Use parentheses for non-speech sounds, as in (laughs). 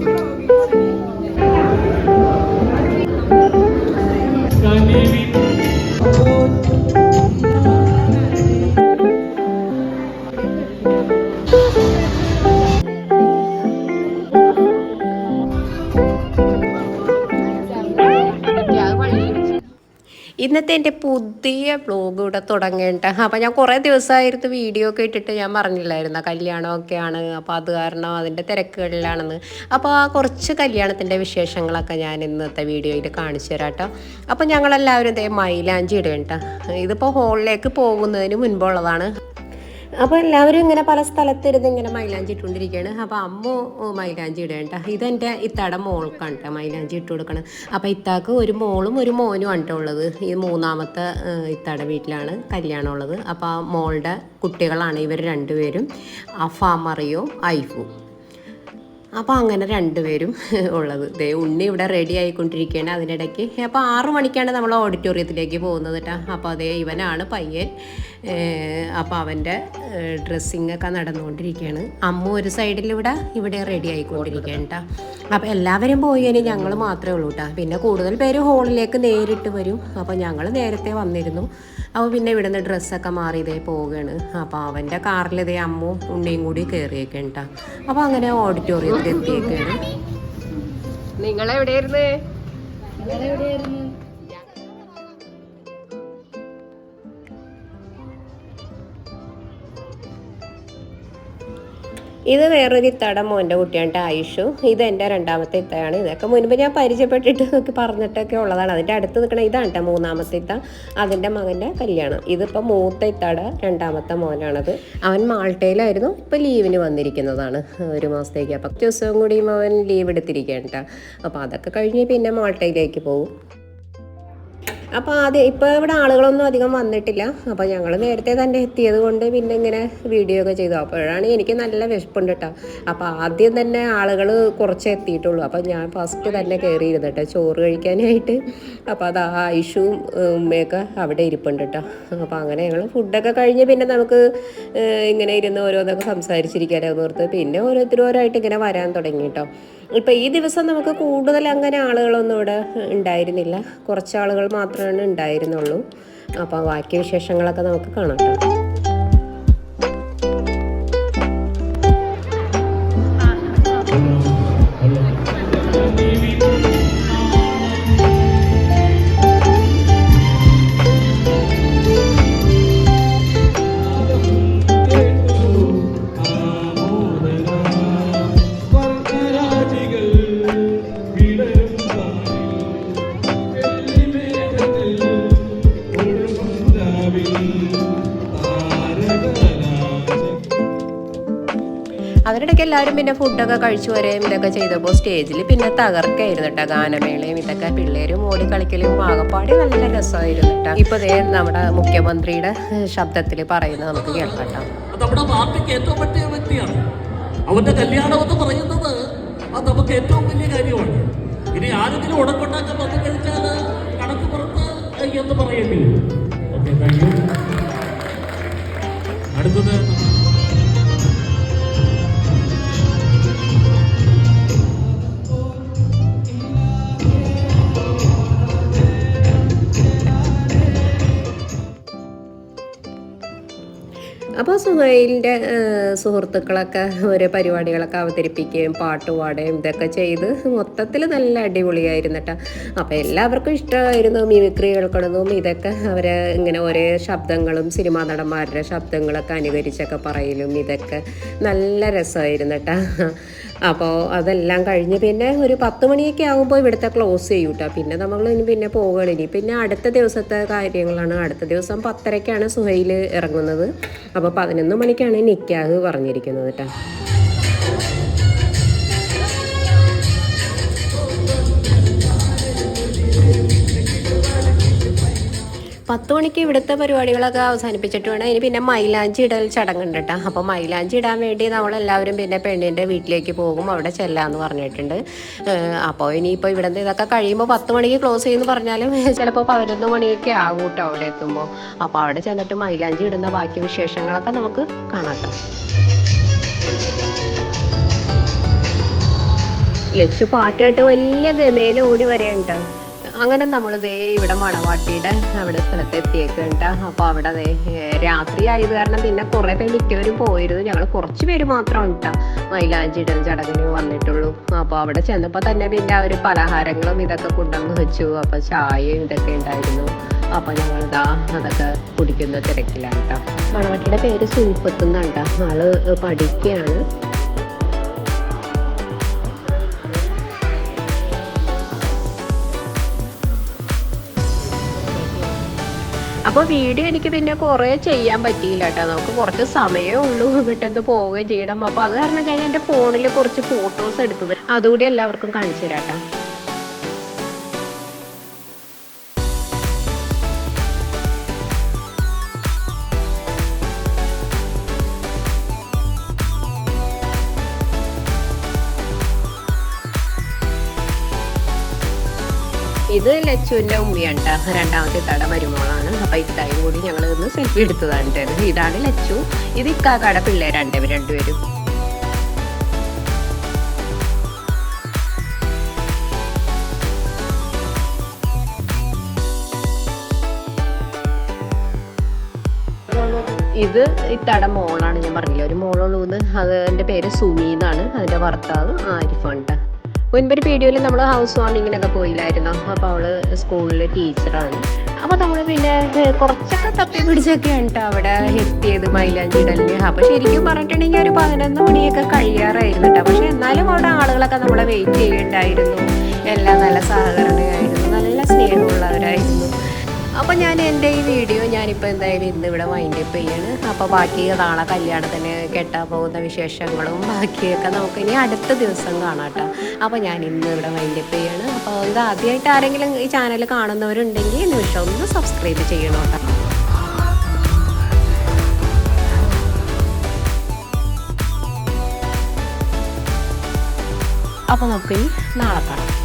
Thank you. ഇന്നത്തെ എന്റെ പുതിയ വ്ലോഗ് ഇവിടെ തുടങ്ങേണ്ട. അപ്പോൾ ഞാൻ കുറേ ദിവസമായിരുന്നു വീഡിയോ ഒക്കെ ഇട്ടിട്ട് ഞാൻ പറഞ്ഞില്ലായിരുന്നു? കല്യാണമൊക്കെയാണ്. അപ്പോൾ അത് കാരണം അതിന്റെ തിരക്കുകളിലാണെന്ന്. അപ്പോൾ ആ കുറച്ച് കല്യാണത്തിന്റെ വിശേഷങ്ങളൊക്കെ ഞാൻ ഇന്നത്തെ വീഡിയോയിൽ കാണിച്ചു തരാം കേട്ടോ അപ്പോൾ ഞങ്ങളെല്ലാവരും ഇതേ മൈലാഞ്ചി ഇടേണ്ട ഇതിപ്പോൾ ഹോളിലേക്ക് പോകുന്നതിന് മുൻപുള്ളതാണ്. അപ്പോൾ എല്ലാവരും ഇങ്ങനെ പല സ്ഥലത്തിരുന്ന് ഇങ്ങനെ മൈലാഞ്ചി ഇട്ടുകൊണ്ടിരിക്കുകയാണ് അപ്പോൾ അമ്മ മൈലാഞ്ചി ഇടേണ്ട ഇതെന്റെ ഇത്താടെ മോൾക്കാണ് കേട്ടോ മൈലാഞ്ചി ഇട്ട് കൊടുക്കണം. അപ്പോൾ ഇത്താക്ക് ഒരു മോളും ഒരു മോനും ആണ്ട്ടോ ഉള്ളത്. ഈ മൂന്നാമത്തെ ഇത്തട വീട്ടിലാണ് കല്യാണം ഉള്ളത്. അപ്പോൾ ആ മോളുടെ കുട്ടികളാണ് ഇവർ രണ്ടുപേരും. മറിയോ ഐഫു. അപ്പോൾ അങ്ങനെ രണ്ടുപേരും ഉള്ളത്. ദേ ഉണ്ണി ഇവിടെ റെഡി ആയിക്കൊണ്ടിരിക്കുകയാണ് അതിനിടയ്ക്ക്. അപ്പോൾ ആറു മണിക്കാണ് നമ്മൾ ഓഡിറ്റോറിയത്തിലേക്ക് പോകുന്നത് കേട്ടോ അപ്പോൾ അതേ ഇവനാണ് പയ്യൻ. അപ്പോൾ അവന്റെ ഡ്രസ്സിങ് ഒക്കെ നടന്നുകൊണ്ടിരിക്കുകയാണ്. അമ്മ ഒരു സൈഡിൽ ഇവിടെ ഇവിടെ റെഡി ആയിക്കൊണ്ടിരിക്കുകയാണ് കേട്ടോ അപ്പോൾ എല്ലാവരും പോയി കഴിഞ്ഞാൽ ഞങ്ങൾ മാത്രമേ ഉള്ളൂ കേട്ടോ പിന്നെ കൂടുതൽ പേര് ഹോളിലേക്ക് നേരിട്ട് വരും. അപ്പോൾ ഞങ്ങൾ നേരത്തെ വന്നിരുന്നു. അപ്പോൾ പിന്നെ ഇവിടുന്ന് ഡ്രസ്സൊക്കെ മാറി ഇതേ പോവുകയാണ്. അപ്പോൾ അവന്റെ കാറിൽ ഇതേ അമ്മും ഉണ്ണിയും കൂടി കയറിയേക്കാണ് കേട്ടോ അപ്പോൾ അങ്ങനെ ഓഡിറ്റോറിയത്തിൽ എത്തിയേക്കാണ് നിങ്ങളെവിടെയായിരുന്നു? ഇത് വേറൊരു ഇത്തയുടെ മോന്റെ കുട്ടിയാണ് ട്ടോ ആയുഷു. ഇത് എന്റെ രണ്ടാമത്തെ ഇത്തയാണ്. ഇതൊക്കെ മുൻപ് ഞാൻ പരിചയപ്പെട്ടിട്ട് നോക്കി പറഞ്ഞിട്ടൊക്കെ ഉള്ളതാണ്. അതിന്റെ അടുത്ത് നിൽക്കണ ഇതാണ് കേട്ടോ മൂന്നാമത്തെ ഇത്ത. അതിന്റെ മകന്റെ കല്യാണം. ഇതിപ്പോൾ മൂത്ത ഇത്തയുടെ രണ്ടാമത്തെ മോനാണത്. അവൻ മാൾട്ടയിലായിരുന്നു. ഇപ്പോൾ ലീവിന് വന്നിരിക്കുന്നതാണ്. ഒരു മാസത്തേക്ക്. അപ്പം ദിവസവും കൂടിയും അവൻ ലീവ് എടുത്തിരിക്കുകയാണ് കേട്ടോ അപ്പോൾ അതൊക്കെ കഴിഞ്ഞ് പിന്നെ മാൾട്ടയിലേക്ക് പോകും. അപ്പോൾ ആദ്യം ഇപ്പോൾ ഇവിടെ ആളുകളൊന്നും അധികം വന്നിട്ടില്ല. അപ്പോൾ ഞങ്ങൾ നേരത്തെ തന്നെ എത്തിയത് കൊണ്ട് പിന്നെ ഇങ്ങനെ വീഡിയോ ഒക്കെ ചെയ്തു. അപ്പോഴാണ് എനിക്ക് നല്ല വിശപ്പുണ്ട് കേട്ടോ അപ്പോൾ ആദ്യം തന്നെ ആളുകൾ കുറച്ച് എത്തിയിട്ടുള്ളൂ. അപ്പോൾ ഞാൻ ഫസ്റ്റ് തന്നെ കയറിയിരുന്നു കേട്ടോ ചോറ് കഴിക്കാനായിട്ട്. അപ്പോൾ അത് ആ ഏഹ്, ഉമ്മയൊക്കെ അവിടെ ഇരിപ്പുണ്ട് കേട്ടോ അപ്പോൾ അങ്ങനെ ഞങ്ങൾ ഫുഡൊക്കെ കഴിഞ്ഞ് പിന്നെ നമുക്ക് ഇങ്ങനെ ഇരുന്ന് ഓരോന്നൊക്കെ സംസാരിച്ചിരിക്കാനോ ഓർത്ത് പിന്നെ ഓരോരുത്തരും ഓരോ ആയിട്ട് ഇങ്ങനെ വരാൻ തുടങ്ങി കേട്ടോ ഇപ്പം ഈ ദിവസം നമുക്ക് കൂടുതൽ അങ്ങനെ ആളുകളൊന്നും ഇവിടെ ഉണ്ടായിരുന്നില്ല. കുറച്ച് ആളുകൾ മാത്രമാണ് ഉണ്ടായിരുന്നുള്ളൂ. അപ്പോൾ ബാക്കി വിശേഷങ്ങളൊക്കെ നമുക്ക് കാണാം കേട്ടോ. അതിനിടയ്ക്ക് എല്ലാവരും പിന്നെ ഫുഡൊക്കെ കഴിച്ചു വരെയും ഇതൊക്കെ ചെയ്തപ്പോൾ സ്റ്റേജിൽ പിന്നെ തകർക്കായിരുന്നു കേട്ടോ ഗാനമേളയും ഇതൊക്കെ. പിള്ളേരും ഓടി കളിക്കലും ആകപ്പാടി നല്ല രസമായിരുന്നു കേട്ടോ ഇപ്പോൾ ദേ നമ്മുടെ മുഖ്യമന്ത്രിയുടെ ശബ്ദത്തിൽ പറയുന്നത് നമുക്ക് കേൾക്കാം നമ്മുടെ പാർട്ടിക്ക് ഏറ്റവും പറ്റിയ വ്യക്തിയാണ്. അവന്റെ കല്യാണം എന്ന് പറയുന്നത് അത് നമുക്ക് ഏറ്റവും വലിയ കാര്യമാണ്. ഇനി ആരെങ്കിലും ഉടക്കൊണ്ടാക്കാൻ വന്നു കഴിച്ചാൽ കണക്ക് പുറത്ത് എന്ന് പറയേണ്ടി വരും. അടുത്തത് സുഹൈലിന്റെ സുഹൃത്തുക്കളൊക്കെ ഓരോ പരിപാടികളൊക്കെ അവതരിപ്പിക്കുകയും പാട്ട് പാടുകയും ഇതൊക്കെ ചെയ്ത് മൊത്തത്തിൽ നല്ല അടിപൊളിയായിരുന്നു കേട്ടോ അപ്പോൾ എല്ലാവർക്കും ഇഷ്ടമായിരുന്നു മിമിക്രി കേൾക്കണതും ഇതൊക്കെ. അവരെ ഇങ്ങനെ ഒരേ ശബ്ദങ്ങളും സിനിമാ നടന്മാരുടെ ശബ്ദങ്ങളൊക്കെ അനുകരിച്ചൊക്കെ പറയലും ഇതൊക്കെ. നല്ല രസമായിരുന്നു കേട്ടോ അപ്പോൾ അതെല്ലാം കഴിഞ്ഞ് പിന്നെ ഒരു പത്ത് മണിയൊക്കെ ആകുമ്പോൾ ഇവിടുത്തെ ക്ലോസ് ചെയ്യും കേട്ടോ പിന്നെ നമ്മൾ ഇനി പിന്നെ പോവുകയാണ്. ഇനി പിന്നെ അടുത്ത ദിവസത്തെ കാര്യങ്ങളാണ്. അടുത്ത ദിവസം പത്തരയ്ക്കാണ് സുഹൈൽ ഇറങ്ങുന്നത്. അപ്പോൾ പതിനൊന്ന് മണിക്കാണ് നിക്കാഹ് പറഞ്ഞിരിക്കുന്നത് കേട്ടോ പത്ത് മണിക്ക് ഇവിടുത്തെ പരിപാടികളൊക്കെ അവസാനിപ്പിച്ചിട്ട് വേണം. ഇനി പിന്നെ മൈലാഞ്ചി ഇടൽ ചടങ്ങുണ്ട് കേട്ടോ അപ്പോൾ മൈലാഞ്ചി ഇടാൻ വേണ്ടി നമ്മളെല്ലാവരും പിന്നെ പെണ്ണിന്റെ വീട്ടിലേക്ക് പോകും. അവിടെ ചെല്ലാന്ന് പറഞ്ഞിട്ടുണ്ട്. അപ്പോൾ ഇനിയിപ്പോൾ ഇവിടെ നിന്ന് ഇതൊക്കെ കഴിയുമ്പോൾ പത്ത് മണിക്ക് ക്ലോസ് ചെയ്യുമെന്ന് പറഞ്ഞാലും (laughs) ചിലപ്പോൾ പതിനൊന്ന് മണിയൊക്കെ ആകും കേട്ടോ അവിടെ എത്തുമ്പോൾ അപ്പോൾ അവിടെ ചെന്നിട്ട് മൈലാഞ്ചി ഇടുന്ന ബാക്കി വിശേഷങ്ങളൊക്കെ നമുക്ക് കാണാം ലക്ഷ്യ പാട്ടായിട്ട് വലിയ ഗമയിൽ ഓടി വരെയുണ്ട് അങ്ങനെ നമ്മൾ ദേ ഇവിടെ മണവാട്ടിയുടെ അവിടെ സ്ഥലത്ത് എത്തിയേക്കുണ്ട് അപ്പോൾ അവിടെ രാത്രി ആയത് കാരണം പിന്നെ കുറേ പേര് മിക്കവരും പോയിരുന്നു. ഞങ്ങൾ കുറച്ച് പേര് മാത്രം ഉണ്ടാ മൈലാഞ്ചിയുടെ ചടങ്ങിന് വന്നിട്ടുള്ളൂ. അപ്പോൾ അവിടെ ചെന്നപ്പോൾ തന്നെ പിന്നെ അവർ പലഹാരങ്ങളും ഇതൊക്കെ കൊണ്ടുവന്ന് വെച്ചു. അപ്പോൾ ചായയും ഇതൊക്കെ ഉണ്ടായിരുന്നു. അപ്പോൾ ഞങ്ങൾ ഇതാ അതൊക്കെ കുടിക്കുന്ന തിരക്കിലാണ് കേട്ടോ. മണവാട്ടിയുടെ പേര് സുൽപ്പത്ത് എന്നാണ് ആൾ പഠിക്കുകയാണ് അപ്പോൾ വീഡിയോ എനിക്ക് പിന്നെ കുറേ ചെയ്യാൻ പറ്റിയില്ല കേട്ടോ നമുക്ക് കുറച്ച് സമയമേ ഉള്ളൂ പെട്ടെന്ന് പോവുകയും ചെയ്യണം. അപ്പോൾ അത് കാരണം ഞാൻ എന്റെ ഫോണിൽ കുറച്ച് ഫോട്ടോസ് എടുത്തത്. അതുകൂടി എല്ലാവർക്കും കാണിച്ചു തരാം ഇത് ലച്ചുവിന്റെ ഉമ്മയാണ് ട്ടോ. രണ്ടാമത്തെ തട മരുമോളാണ് അപ്പോൾ ഇത്തായും കൂടി ഞങ്ങൾ ഇന്ന് സെൽഫി എടുത്തതാണ്. ഇതാണ് ലച്ചു ഇത് ഇക്കാക്കാടെ പിള്ളേരാണ്ട് ഇവർ രണ്ടുപേരും ഇത് ഇത്തട മോളാണ് ഞാൻ പറഞ്ഞില്ല ഒരു മോളുള്ളൂന്ന് അത് എന്റെ പേര് സുമി എന്നാണ് അതിന്റെ ഭർത്താവ് ആരിഫാണ് ട്ടോ. മുൻപൊരു വീഡിയോയിൽ നമ്മൾ ഹൗസ് വാർമിങ്ങിനൊക്കെ പോയില്ലായിരുന്നു? അപ്പോൾ അവൾ സ്കൂളിലെ ടീച്ചറാണ് അപ്പോൾ നമ്മൾ പിന്നെ കുറച്ചൊക്കെ തപ്പി പിടിച്ചൊക്കെ ഉണ്ട് അവിടെ? എത്തിയത് മൈലാഞ്ചി ഇടലിന്. അപ്പോൾ ശരിക്കും പറഞ്ഞിട്ടുണ്ടെങ്കിൽ ഒരു പതിനൊന്ന് മണിയൊക്കെ കഴിയാറായിരുന്നു കേട്ടോ. പക്ഷെ എന്നാലും അവിടെ ആളുകളൊക്കെ നമ്മളെ വെയിറ്റ് ചെയ്യുന്നുണ്ടായിരുന്നു. എല്ലാം നല്ല സ്നേഹമുള്ളവരായിരുന്നു അപ്പോൾ ഞാൻ എന്റെ ഈ വീഡിയോ ഞാനിപ്പോൾ എന്തായാലും ഇന്ന് ഇവിടെ വൈൻഡ് അപ്പ് ചെയ്യാണ്. അപ്പോൾ ബാക്കി നാളെ കല്യാണത്തിന് കെട്ടാൻ പോകുന്ന വിശേഷങ്ങളും ബാക്കിയൊക്കെ നമുക്ക് ഇനി അടുത്ത ദിവസം കാണാം കേട്ടോ. അപ്പോൾ ഞാൻ ഇന്ന് ഇവിടെ വൈൻഡ് അപ്പ് ചെയ്യാണ്. അപ്പോൾ ഇത് ആദ്യമായിട്ട് ആരെങ്കിലും ഈ ചാനൽ കാണുന്നവരുണ്ടെങ്കിൽ നിമിഷം ഒന്ന് സബ്സ്ക്രൈബ് ചെയ്യണം കേട്ടോ. അപ്പോൾ നമുക്ക് നാളെ കാണാം.